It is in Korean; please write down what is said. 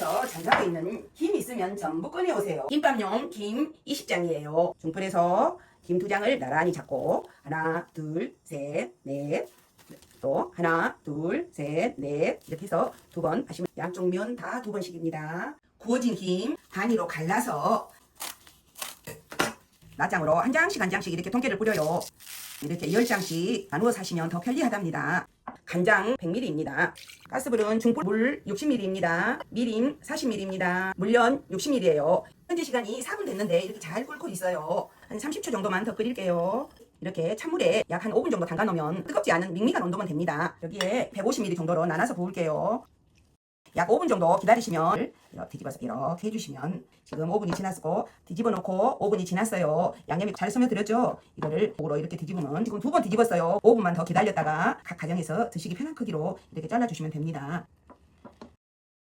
중불에서 잠자고 있는 김 있으면 전부 꺼내오세요. 김밥용 김 20장이에요. 중불에서 김 두 장을 나란히 잡고 하나, 둘, 셋, 넷. 또 하나, 둘, 셋, 넷 이렇게 해서 두 번 하시면 양쪽 면 다 두 번씩입니다. 구워진 김 단위로 갈라서 나장으로 한 장씩 한 장씩 이렇게 통깨를 뿌려요. 이렇게 10장씩 나누어 사시면 더 편리하답니다. 간장 100ml입니다. 가스불은 중불 물 60ml입니다. 미림 40ml입니다. 물엿 60ml예요. 현재 시간이 4분 됐는데 이렇게 잘 끓고 있어요. 한 30초 정도만 더 끓일게요. 이렇게 찬물에 약 한 5분 정도 담가 놓으면 뜨겁지 않은 밍밍한 온도면 됩니다. 여기에 150ml 정도로 나눠서 부을게요. 약 5분 정도 기다리시면 이렇게 뒤집어서 이렇게 해주시면 지금 5분이 지났고 뒤집어 놓고 5분이 지났어요. 양념이 잘 스며들었죠? 이거를 목으로 이렇게 뒤집으면 지금 두 번 뒤집었어요. 5분만 더 기다렸다가 각 가정에서 드시기 편한 크기로 이렇게 잘라주시면 됩니다.